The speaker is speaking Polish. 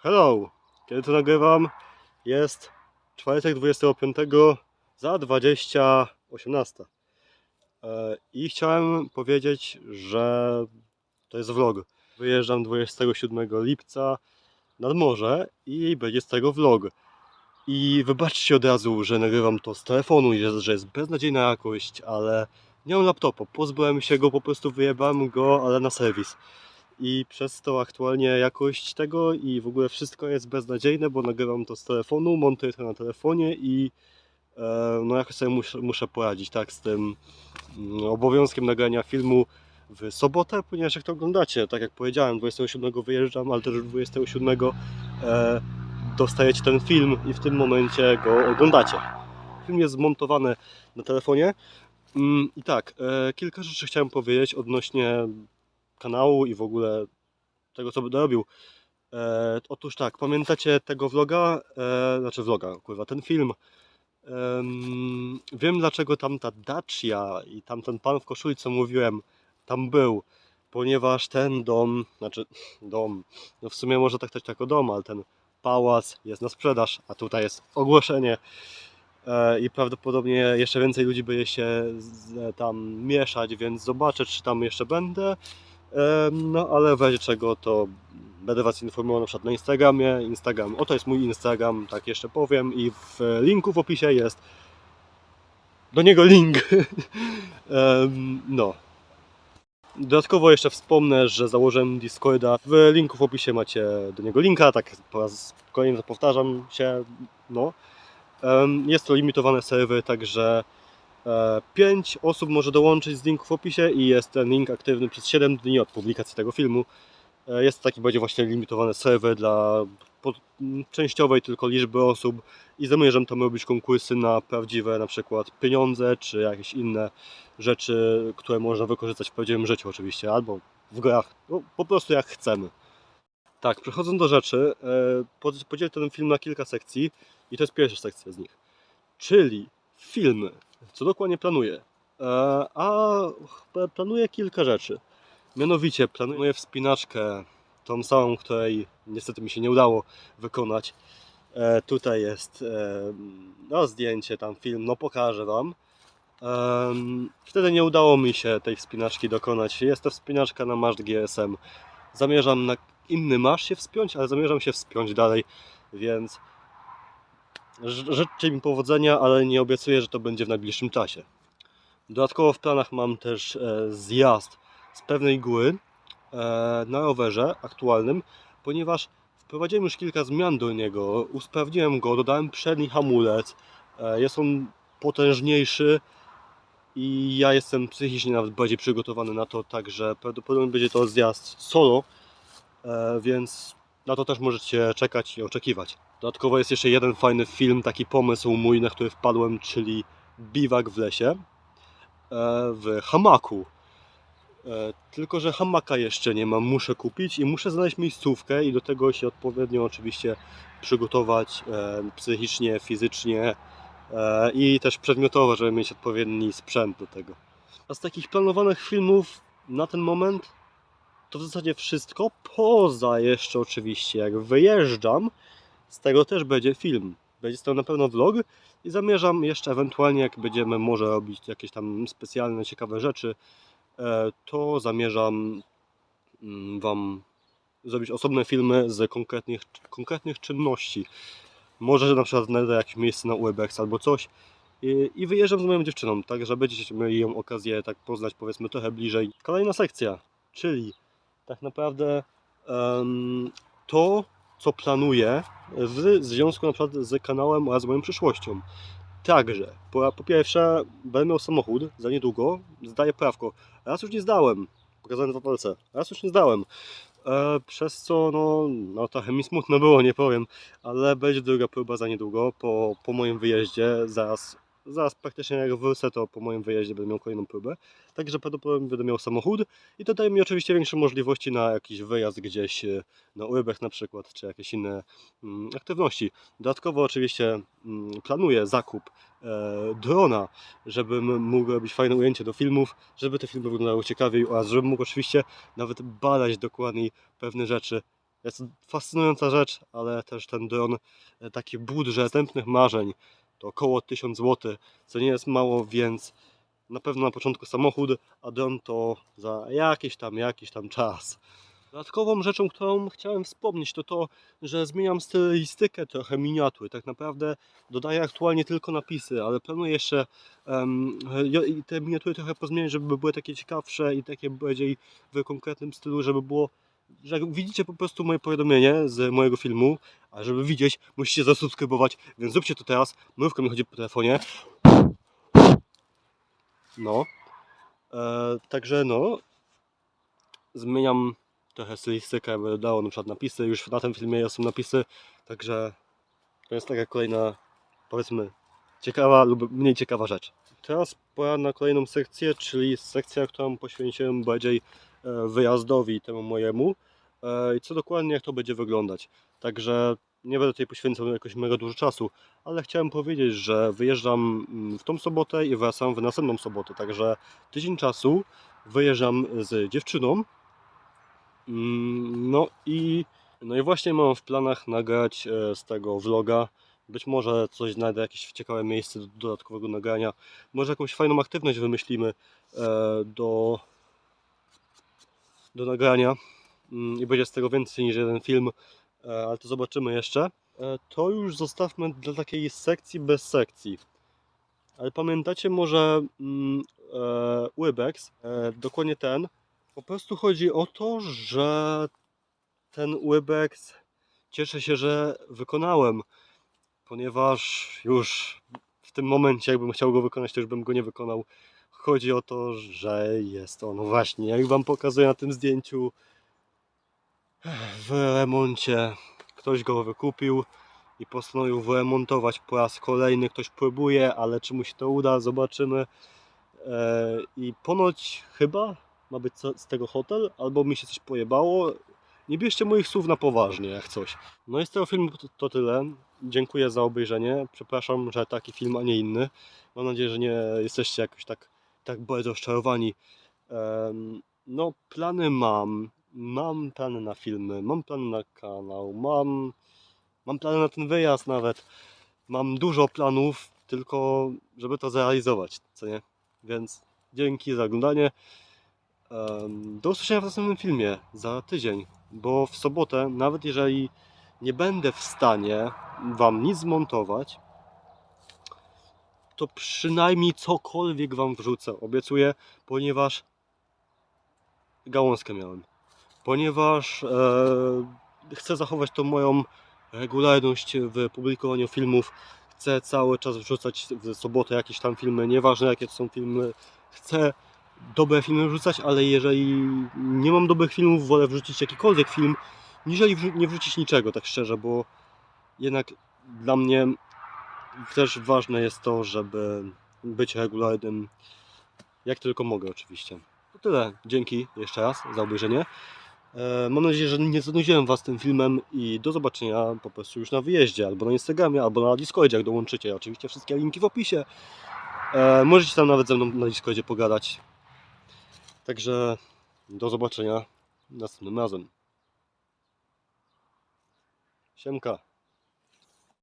Hello! Kiedy to nagrywam? Jest czwartek 25 za 20.18. E, I chciałem powiedzieć, że to jest vlog. Wyjeżdżam 27 lipca nad morze i będzie z tego vlog. I wybaczcie od razu, że nagrywam to z telefonu i że jest beznadziejna jakość, ale nie mam laptopa. Pozbyłem się go, po prostu wyjebałem go, ale na serwis i przez to aktualnie jakość tego i w ogóle wszystko jest beznadziejne, bo nagrywam to z telefonu, montuję to na telefonie i e, no jakoś sobie muszę, muszę poradzić tak z tym mm, obowiązkiem nagrania filmu w sobotę, ponieważ jak to oglądacie, tak jak powiedziałem, 27 wyjeżdżam, ale też 27 e, dostajecie ten film i w tym momencie go oglądacie. Film jest zmontowany na telefonie. Mm, I tak, e, kilka rzeczy chciałem powiedzieć odnośnie kanału i w ogóle tego, co będę robił. E, otóż tak, pamiętacie tego vloga, e, znaczy vloga, kurwa, ten film. Em, wiem dlaczego tam ta Dacia i tamten pan w koszuli, co mówiłem, tam był, ponieważ ten dom, znaczy dom, no w sumie może tak też jako dom, ale ten pałac jest na sprzedaż, a tutaj jest ogłoszenie e, i prawdopodobnie jeszcze więcej ludzi będzie się tam mieszać, więc zobaczę, czy tam jeszcze będę. No ale w razie czego to będę Was informował na przykład na Instagramie. Instagram, oto jest mój Instagram, tak jeszcze powiem i w linku w opisie jest do niego link. No. Dodatkowo jeszcze wspomnę, że założyłem Discorda. W linku w opisie macie do niego linka, tak po raz kolejny powtarzam się. No. Jest to limitowane serwer, także 5 osób może dołączyć z linku w opisie i jest ten link aktywny przez 7 dni od publikacji tego filmu. E, Jest taki będzie właśnie limitowany serwer dla częściowej tylko liczby osób i zamierzam tam robić konkursy na prawdziwe na przykład pieniądze czy jakieś inne rzeczy, które można wykorzystać w prawdziwym życiu oczywiście albo w grach, no, po prostu jak chcemy. Tak, przechodząc do rzeczy, e, pod- podzielę ten film na kilka sekcji i to jest pierwsza sekcja z nich. Czyli filmy, co dokładnie planuję. E, A planuję kilka rzeczy. Mianowicie planuję wspinaczkę, tą samą, której niestety mi się nie udało wykonać. E, Tutaj jest e, no, zdjęcie, tam film, no pokażę Wam. Wtedy nie udało mi się tej wspinaczki dokonać. Jest to wspinaczka na maszt GSM. Zamierzam na inny masz się wspiąć, ale zamierzam się wspiąć dalej, więc Życzę mi powodzenia, ale nie obiecuję, że to będzie w najbliższym czasie. Dodatkowo w planach mam też e, zjazd z pewnej góry e, na rowerze aktualnym, ponieważ wprowadziłem już kilka zmian do niego, usprawniłem go, dodałem przedni hamulec, e, jest on potężniejszy i ja jestem psychicznie nawet bardziej przygotowany na to, także prawdopodobnie będzie to zjazd solo, więc na to też możecie czekać i oczekiwać. Dodatkowo jest jeszcze jeden fajny film, taki pomysł mój, na który wpadłem, czyli biwak w lesie e, w hamaku. E, Tylko, że hamaka jeszcze nie mam, muszę kupić i muszę znaleźć miejscówkę i do tego się odpowiednio oczywiście przygotować e, psychicznie, fizycznie i też przedmiotowo, żeby mieć odpowiedni sprzęt do tego. A z takich planowanych filmów na ten moment to w zasadzie wszystko, poza jeszcze oczywiście jak wyjeżdżam, z tego też będzie film. Będzie to na pewno vlog i zamierzam jeszcze ewentualnie, jak będziemy może robić jakieś tam specjalne, ciekawe rzeczy, e, to zamierzam mm, Wam zrobić osobne filmy z konkretnych, konkretnych czynności. Może na przykład znajdę jakieś miejsce na Webex albo coś i, i wyjeżdżam z moją dziewczyną, tak że będziecie mieli ją okazję tak poznać powiedzmy trochę bliżej. Kolejna sekcja, czyli tak naprawdę em, to, co planuję w związku na przykład z kanałem oraz moją przyszłością. Także, po, po pierwsze, będę miał samochód za niedługo, zdaję prawko. Raz już nie zdałem, pokazałem dwa palce, raz już nie zdałem. E, przez co, no, no trochę mi smutno było, nie powiem, ale będzie druga próba za niedługo, po, po moim wyjeździe, zaraz, zaraz praktycznie jak wrócę, to po moim wyjeździe będę miał kolejną próbę. Także prawdopodobnie będę miał samochód i to daje mi oczywiście większe możliwości na jakiś wyjazd gdzieś e, na urybek na przykład, czy jakieś inne mm, aktywności. Dodatkowo oczywiście mm, planuję zakup e, drona, żebym mógł robić fajne ujęcie do filmów, żeby te filmy wyglądały ciekawiej oraz żebym mógł oczywiście nawet badać dokładniej pewne rzeczy Jest fascynująca rzecz, ale też ten dron, e, taki budżet następnych marzeń, to około 1000 zł, co nie jest mało, więc na pewno na początku samochód, a dron to za jakiś tam, jakiś tam czas. Dodatkową rzeczą, którą chciałem wspomnieć, to to, że zmieniam stylistykę trochę miniatury. Tak naprawdę dodaję aktualnie tylko napisy, ale planuję jeszcze i te miniatury trochę pozmieniać, żeby były takie ciekawsze i takie bardziej w konkretnym stylu, żeby było, że widzicie po prostu moje powiadomienie z mojego filmu, a żeby widzieć, musicie zasubskrybować, więc zróbcie to teraz. Mrówka mi chodzi po telefonie. No. E, także no, zmieniam trochę stylistykę, by dało na przykład napisy, już na tym filmie są napisy, także to jest taka kolejna, powiedzmy, ciekawa lub mniej ciekawa rzecz. Teraz pora na kolejną sekcję, czyli sekcja, którą poświęciłem bardziej e, wyjazdowi temu mojemu e, i co dokładnie jak to będzie wyglądać. Także nie będę tutaj poświęcał jakoś mega dużo czasu, ale chciałem powiedzieć, że wyjeżdżam mm, w tą sobotę i wracam w następną sobotę, także tydzień czasu wyjeżdżam z dziewczyną. Mm, No i, no i właśnie mam w planach nagrać e, z tego vloga. Być może coś znajdę, jakieś ciekawe miejsce do dodatkowego nagrania. Może jakąś fajną aktywność wymyślimy e, do, do nagrania Mm, i będzie z tego więcej niż jeden film, ale to zobaczymy jeszcze. E, To już zostawmy dla takiej sekcji bez sekcji. Ale pamiętacie może mm, e, Webex, e, dokładnie ten, po prostu chodzi o to, że ten Webex cieszę się, że wykonałem, ponieważ już w tym momencie, jakbym chciał go wykonać, to już bym go nie wykonał. Chodzi o to, że jest on właśnie, jak Wam pokazuję na tym zdjęciu, w remoncie. Ktoś go wykupił i postanowił wyremontować po raz kolejny. Ktoś próbuje, ale czy mu się to uda, zobaczymy. E, I ponoć chyba ma być z tego hotel, albo mi się coś pojebało. Nie bierzcie moich słów na poważnie, jak coś. No i z tego filmu to, tyle. Dziękuję za obejrzenie. Przepraszam, że taki film, a nie inny. Mam nadzieję, że nie jesteście jakoś tak, tak bardzo rozczarowani. No, plany mam. Mam plany na filmy, mam plany na kanał, mam, mam plany na ten wyjazd nawet. Mam dużo planów, tylko żeby to zrealizować, co nie? Więc dzięki za oglądanie. Do usłyszenia w następnym filmie za tydzień, bo w sobotę, nawet jeżeli nie będę w stanie Wam nic zmontować, to przynajmniej cokolwiek Wam wrzucę, obiecuję, ponieważ gałązkę miałem. Ponieważ e, chcę zachować tą moją regularność w publikowaniu filmów. Chcę cały czas wrzucać w sobotę jakieś tam filmy, nieważne jakie to są filmy. Chcę dobre filmy wrzucać, ale jeżeli nie mam dobrych filmów, wolę wrzucić jakikolwiek film, niżeli nie wrzucić niczego, tak szczerze, bo jednak dla mnie też ważne jest to, żeby być regularnym, jak tylko mogę oczywiście. To tyle. Dzięki jeszcze raz za obejrzenie. E, Mam nadzieję, że nie zanudziłem Was tym filmem i do zobaczenia po prostu już na wyjeździe, albo na Instagramie, albo na Discordzie, jak dołączycie. Oczywiście wszystkie linki w opisie. E, Możecie tam nawet ze mną na Discordzie pogadać. Także do zobaczenia następnym razem. Siemka.